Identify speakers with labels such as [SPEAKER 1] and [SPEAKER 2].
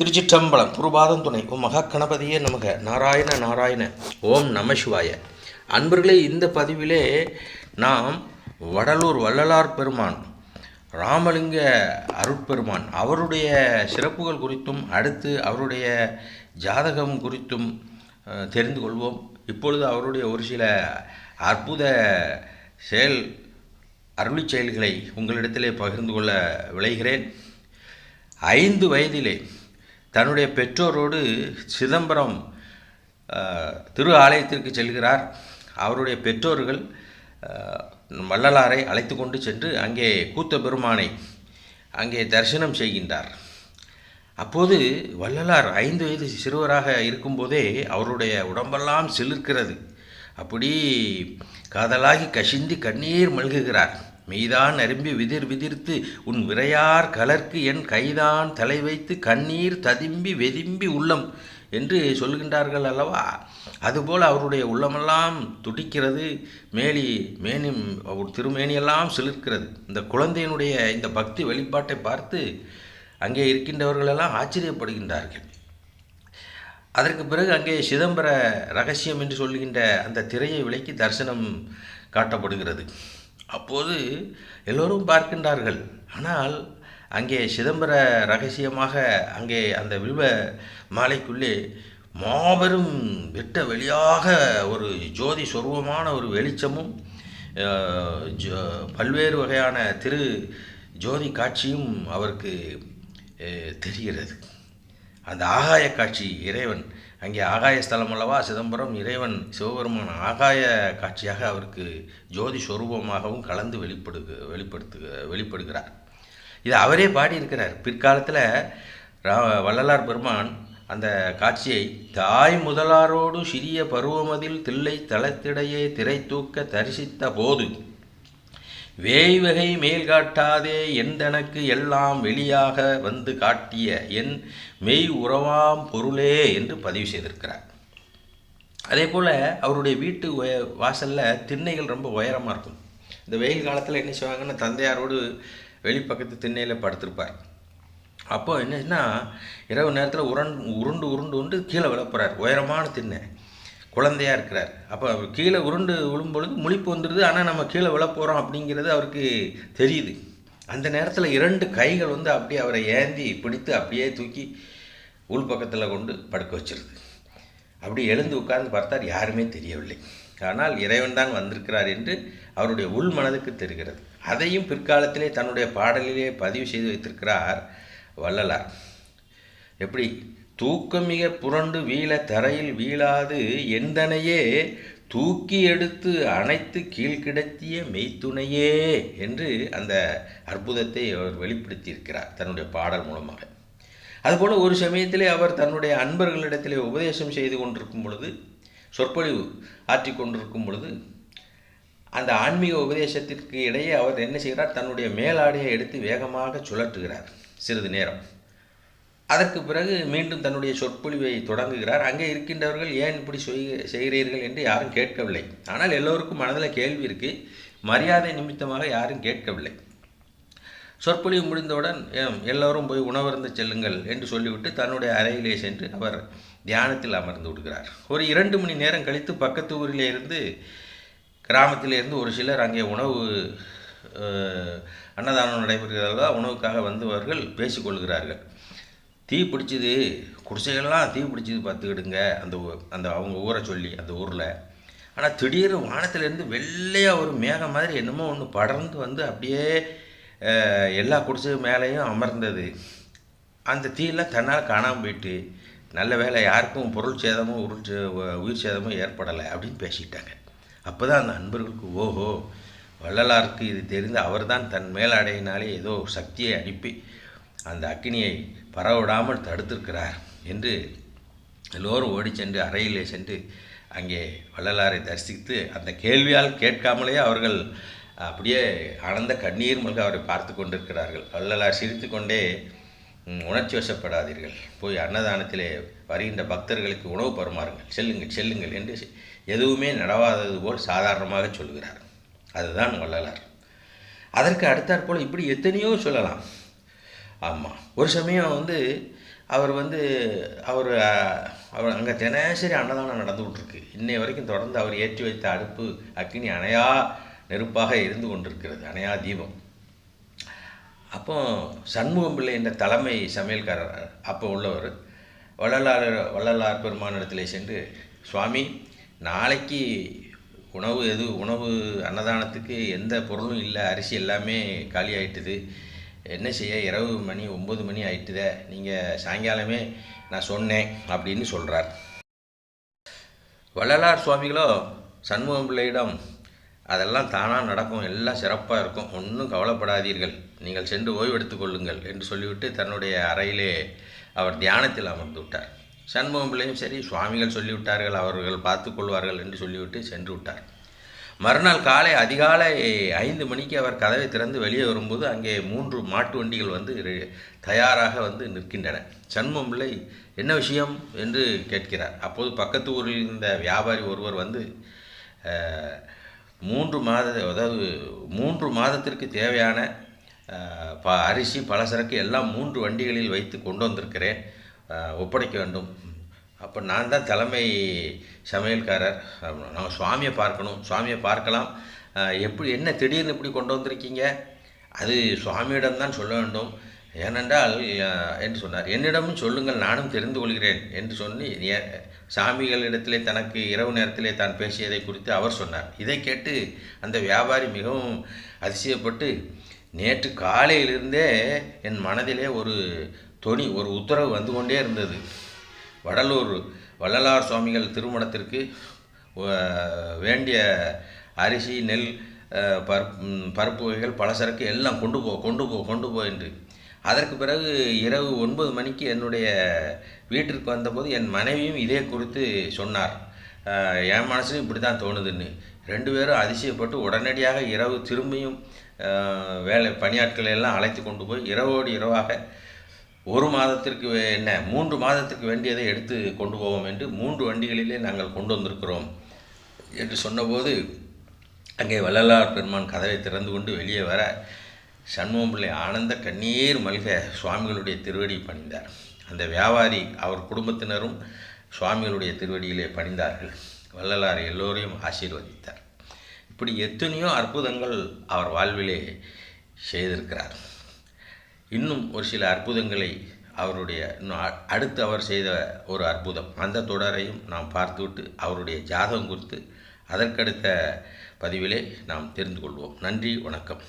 [SPEAKER 1] திருச்சிற்றம்பலம் குருபாதம் துணை. ஓம் மகா கணபதியே நமக. நாராயண நாராயண. ஓம் நம சிவாய. அன்பர்களே இந்த பதிவிலே நாம் வடலூர் வள்ளலார் பெருமான் ராமலிங்க அருட்பெருமான் அவருடைய சிறப்புகள் குறித்தும் அடுத்து அவருடைய ஜாதகம் குறித்தும் தெரிந்து கொள்வோம். இப்பொழுது அவருடைய ஒரு சில அற்புத செயல் அருளி செயல்களை உங்களிடத்திலே பகிர்ந்து கொள்ள விளைகிறேன் ஐந்து வயதிலே தன்னுடைய பெற்றோரோடு சிதம்பரம் திரு ஆலயத்திற்கு செல்கிறார். அவருடைய பெற்றோர்கள் வள்ளலாரை அழைத்து கொண்டு சென்று அங்கே கூத்த பெருமானை அங்கே தரிசனம் செய்கின்றார். அப்போது வள்ளலார் ஐந்து வயது சிறுவராக இருக்கும்போதே அவருடைய உடம்பெல்லாம் சிலிர்க்கிறது. அப்படி காதலாகி கசிந்து கண்ணீர் மல்குகிறார். மெய்தான் அரும்பி விதிர் விதிர்த்து உன் விரையார் கலர்க்கு என் கைதான் தலை வைத்து கண்ணீர் ததும்பி வெதும்பி உள்ளம் என்று சொல்கின்றார்கள் அல்லவா? அதுபோல் அவருடைய உள்ளமெல்லாம் துடிக்கிறது மேலி மேனி அவர் திருமேனியெல்லாம் சிலிர்க்கிறது. இந்த குழந்தையினுடைய இந்த பக்தி வெளிப்பாட்டை பார்த்து அங்கே இருக்கின்றவர்களெல்லாம் ஆச்சரியப்படுகின்றார்கள். அதற்கு பிறகு அங்கே சிதம்பர ரகசியம் என்று சொல்கின்ற அந்த திரையை விலக்கி தரிசனம் காட்டப்படுகிறது. அப்போது எல்லோரும் பார்க்கின்றார்கள். ஆனால் அங்கே சிதம்பர ரகசியமாக அங்கே அந்த வில்வ மாலைக்குள்ளே மாபெரும் வெட்ட வெளியாக ஒரு ஜோதி சொருவமான ஒரு வெளிச்சமும் ஜோ- பல்வேறு வகையான திரு ஜோதி காட்சியும் அவருக்கு தெரிகிறது. அந்த ஆகாய காட்சி இறைவன். அங்கே ஆகாய ஸ்தலம் அல்லவா? சிதம்பரம் இறைவன் சிவபெருமான் ஆகாய காட்சியாக அவருக்கு ஜோதி ஸ்வரூபமாகவும் கலந்து வெளிப்படு வெளிப்படுத்து வெளிப்படுகிறார். இது அவரே பாடியிருக்கிறார். பிற்காலத்தில் ரா வள்ளலார் பெருமான் அந்த காட்சியை தாய் முதலாரோடு சிறிய பருவமதில் தில்லை தளத்திடையே திரை தூக்க தரிசித்த போது வேய்வகை மேல் காட்டாதே எந்தனக்கு எல்லாம் வெளியாக வந்து காட்டிய என் மெய் உறவாம் பொருளே என்று பதிவு செய்திருக்கிறார். அதே போல் அவருடைய வீட்டு வாசலில் திண்ணைகள் ரொம்ப உயரமாக இருக்கும். இந்த வெயில் காலத்தில் என்ன செய்வாங்கன்னா தந்தையாரோடு வெளிப்பக்கத்து திண்ணையில் படுத்திருப்பார். அப்போ என்னன்னா இரவு நேரத்தில் உரண் உருண்டு உருண்டு உண்டு கீழே விழப்போறார். உயரமான திண்ணை. குழந்தையாக இருக்கிறார். அப்போ அவர் கீழே உருண்டு விழும்பொழுது முழிப்பு வந்துடுது. ஆனால் நம்ம கீழே விழப்போகிறோம் அப்படிங்கிறது அவருக்கு தெரியுது. அந்த நேரத்தில் இரண்டு கைகள் வந்து அப்படியே அவரை ஏந்தி பிடித்து அப்படியே தூக்கி உள் பக்கத்தில் கொண்டு படுக்க வச்சிருது. அப்படி எழுந்து உட்கார்ந்து பார்த்தார் யாருமே தெரியவில்லை. ஆனால் இறைவன் தான் வந்திருக்கிறார் என்று அவருடைய உள் மனதுக்கு தெரிகிறது. அதையும் பிற்காலத்திலே தன்னுடைய பாடலிலே பதிவு செய்து வைத்திருக்கிறார் வள்ளலார். எப்படி? தூக்கமிக புரண்டு வீழ தரையில் வீழாது எந்தனையே? தூக்கி எடுத்து அணைத்து கீழ்கிடத்திய மெய்த்துணையே என்று அந்த அற்புதத்தை அவர் வெளிப்படுத்தியிருக்கிறார் தன்னுடைய பாடல் மூலமாக. அதுபோல் ஒரு சமயத்திலே அவர் தன்னுடைய அன்பர்களிடத்திலே உபதேசம் செய்து கொண்டிருக்கும் பொழுது சொற்பொழிவு ஆற்றி கொண்டிருக்கும் பொழுது அந்த ஆன்மீக உபதேசத்திற்கு இடையே அவர் என்ன செய்கிறார்? தன்னுடைய மேலாடையை எடுத்து வேகமாக சுழற்றுகிறார் சிறிது நேரம். அதற்கு பிறகு மீண்டும் தன்னுடைய சொற்பொழிவை தொடங்குகிறார். அங்கே இருக்கின்றவர்கள் ஏன் இப்படி செய் செய்கிறீர்கள் என்று யாரும் கேட்கவில்லை. ஆனால் எல்லோருக்கும் மனதில் கேள்வி இருக்குது மரியாதை நிமித்தமாக யாரும் கேட்கவில்லை. சொற்பொழிவு முடிந்தவுடன் எல்லோரும் போய் உணவருந்து செல்லுங்கள் என்று சொல்லிவிட்டு தன்னுடைய அறையிலே சென்று அவர் தியானத்தில் அமர்ந்து விடுகிறார். ஒரு இரண்டு மணி நேரம் கழித்து பக்கத்து ஊரிலே இருந்து ஒரு சிலர் அங்கே உணவு அன்னதானம் நடைபெறுகிறதா உணவுக்காக வந்தவர்கள் பேசிக்கொள்கிறார்கள் தீ பிடிச்சிது. குடிசைகள்லாம் தீ பிடிச்சிது பார்த்துக்கிடுங்க. அந்த அந்த அவங்க ஊரை சொல்லி அந்த ஊரில். ஆனால் திடீர் வானத்திலேருந்து வெள்ளையாக ஒரு மேகம் மாதிரி என்னமோ ஒன்று படர்ந்து வந்து அப்படியே எல்லா குடிசை மேலேயும் அமர்ந்தது. அந்த தீயெல்லாம் தன்னால் காணாமல் போயிட்டு நல்ல வேளை யாருக்கும் பொருள் சேதமும் உருள் சே- உயிர் சேதமும் ஏற்படலை அப்படின்னு பேசிக்கிட்டாங்க அப்போ தான் அந்த அன்பர்களுக்கு ஓஹோ வள்ளலாருக்கு இது தெரிந்து அவர் தான் தன் மேலாடையினாலே ஏதோ சக்தியை அனுப்பி அந்த அக்கினியை பரவிடாமல் தடுத்திருக்கிறார் என்று எல்லோரும் ஓடி சென்று அறையிலே சென்று அங்கே வள்ளலாரை தரிசித்து அந்த கேள்வியால் கேட்காமலே அவர்கள் அப்படியே ஆனந்த கண்ணீர் மல்க அவரை பார்த்து கொண்டிருக்கிறார்கள். வள்ளலார் சிரித்து கொண்டே உணர்ச்சி வசப்படாதீர்கள். போய் அன்னதானத்திலே வருகின்ற பக்தர்களுக்கு உணவு பருமாறுங்கள். செல்லுங்கள் செல்லுங்கள் என்று எதுவுமே நடவாதது போல் சாதாரணமாக சொல்கிறார். அதுதான் வள்ளலார். அதற்கு அடுத்தாற் போல் இப்படி எத்தனையோ சொல்லலாம். ஆமாம் ஒரு சமயம் வந்து அவர் வந்து அவர் அவர் அங்கே தினசரி அன்னதானம் நடந்துகிட்ருக்கு இன்னை வரைக்கும் தொடர்ந்து அவர் ஏற்றி வைத்த அடுப்பு அக்னி அணையா நெருப்பாக இருந்து கொண்டிருக்கிறது அணையா தீபம். அப்போ சண்முகம் பிள்ளை என்ற தலைமை சமையல்காரர் அப்போ உள்ளவர் வள்ளலார் வள்ளலார் பெருமானிடத்திலே சென்று சுவாமி நாளைக்கு உணவு எது? உணவு அன்னதானத்துக்கு எந்த பொருளும் இல்லை அரிசி எல்லாமே காலியாயிட்டுது. என்ன செய்ய? இரவு மணி ஒம்பது மணி ஆயிட்டுதே. நீங்கள் சாயங்காலமே நான் சொன்னேன் அப்படின்னு சொல்கிறார் வள்ளலார் சுவாமிகளோ சண்முகம் பிள்ளையிடம் அதெல்லாம் தானாக நடக்கும். எல்லாம் சிறப்பாக இருக்கும். ஒன்றும் கவலைப்படாதீர்கள். நீங்கள் சென்று ஓய்வெடுத்துக் கொள்ளுங்கள் என்று சொல்லிவிட்டு தன்னுடைய அறையிலே அவர் தியானத்தில் அமர்ந்து விட்டார். சண்முகம் பிள்ளையும் சரி சுவாமிகள் சொல்லிவிட்டார்கள் அவர்கள் பார்த்து கொள்வார்கள் என்று சொல்லிவிட்டு சென்று விட்டார். மறுநாள் காலை அதிகாலை ஐந்து மணிக்கு அவர் கதவை திறந்து வெளியே வரும்போது அங்கே மூன்று மாட்டு வண்டிகள் வந்து தயாராக வந்து நிற்கின்றன. சண்முகம் பிள்ளை என்ன விஷயம்? என்று கேட்கிறார். அப்போது பக்கத்து ஊரில் இருந்த வியாபாரி ஒருவர் வந்து மூன்று மாத அதாவது மூன்று மாதத்திற்கு தேவையான ப அரிசி பலசரக்கு எல்லாம் மூன்று வண்டிகளில் வைத்து கொண்டு வந்திருக்கிறேன். ஒப்படைக்க வேண்டும். அப்போ நான் தான் தலைமை சமையல்காரர். நான் சுவாமியை பார்க்கணும். சுவாமியை பார்க்கலாம். எப்படி என்ன திடீர்னு இப்படி கொண்டு வந்திருக்கீங்க? அது சுவாமியிடம் தான் சொல்ல வேண்டும். ஏனென்றால் என்று சொன்னார். என்னிடமும் சொல்லுங்கள் நானும் தெரிந்து கொள்கிறேன் என்று சொல்லி சாமிகளிடத்திலே தனக்கு இரவு நேரத்திலே தான் பேசியதை குறித்து அவர் சொன்னார். இதை கேட்டு அந்த வியாபாரி மிகவும் அதிசயப்பட்டு நேற்று காலையிலிருந்தே என் மனதிலே ஒரு தொனி ஒரு உத்தரவு வந்து கொண்டே இருந்தது. வடலூர் வள்ளலார் சுவாமிகள் திருமணத்திற்கு வேண்டிய அரிசி நெல் பருப்பு பருப்பு வகைகள் பலசரக்கு எல்லாம் கொண்டு போ கொண்டு போ கொண்டு போ என்று. அதற்கு பிறகு இரவு ஒன்பது மணிக்கு என்னுடைய வீட்டிற்கு வந்தபோது என் மனைவியும் இதே குறித்து சொன்னார். என் மனசுலையும் இப்படி தான் தோணுதுன்னு. ரெண்டு பேரும் அதிசயப்பட்டு உடனடியாக இரவு திரும்பியும் வேலை பணியாட்களை எல்லாம் அழைத்து கொண்டு போய் இரவோடு இரவாக ஒரு மாதத்திற்கு என்ன மூன்று மாதத்திற்கு வேண்டியதை எடுத்து கொண்டு போவோம் என்று மூன்று வண்டிகளிலே நாங்கள் கொண்டு வந்திருக்கிறோம் என்று சொன்னபோது அங்கே வள்ளலார் பெருமான் கதவை திறந்து கொண்டு வெளியே வர சண்முகம் பிள்ளை ஆனந்த கண்ணீர் மல்க சுவாமிகளுடைய திருவடி பணிந்தார். அந்த வியாபாரி அவர் குடும்பத்தினரும் சுவாமிகளுடைய திருவடியிலே பணிந்தார்கள். வள்ளலார் எல்லோரையும் ஆசீர்வதித்தார். இப்படி எத்தனையோ அற்புதங்கள் அவர் வாழ்விலே செய்திருக்கிறார். இன்னும் ஒரு சில அற்புதங்களை அவருடைய இன்னும் அ- அடுத்து அவர் செய்த ஒரு அற்புதம். அந்த தொடரையும் நாம் பார்த்துவிட்டு அவருடைய ஜாதகம் குறித்து அதற்கடுத்த பதிவிலே நாம் தெரிந்து கொள்வோம். நன்றி வணக்கம்.